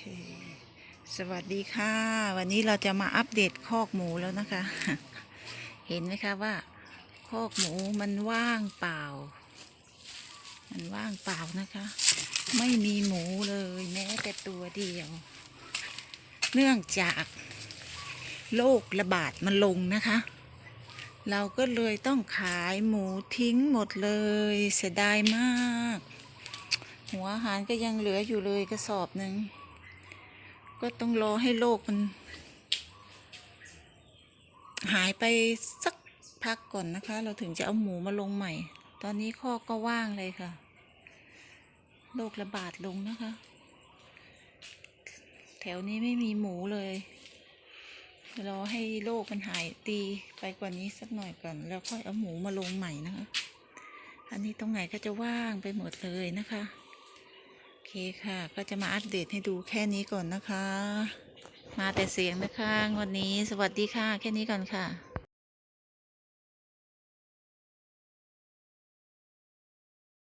เคสวัสดีค่ะ วันนี้เราจะมาอัปเดตคอกหมูแล้วนะคะ เห็นไหมคะว่า คอกหมูมันว่างเปล่า มันว่างเปล่านะคะ ไม่มีหมูเลยแม้แต่ตัวเดียว เนื่องจากโรคระบาดมันลงนะคะ เราก็เลยต้องขายหมูทิ้งหมดเลยเสียดายมาก หัวอาหารก็ยังเหลืออยู่เลยกระสอบหนึ่ง ก็ต้องรอให้โรคมัน หายไปสักพักก่อนนะคะ เราถึงจะเอาหมูมาลงใหม่ ตอนนี้ข้อก็ว่างเลยค่ะโรคระบาดลงนะคะ แถวนี้ไม่มีหมูเลยรอให้โรคมันหายตีไปกว่านี้สักหน่อยก่อน แล้วค่อยเอาหมูมาลงใหม่นะคะ อันนี้ตรงไหนก็จะว่างไปหมดเลยนะคะ เคค่ะ ก็จะมาอัปเดตให้ดูแค่นี้ก่อนนะคะ มาแต่เสียงนะคะวันนี้สวัสดีค่ะ แค่นี้ก่อนค่ะ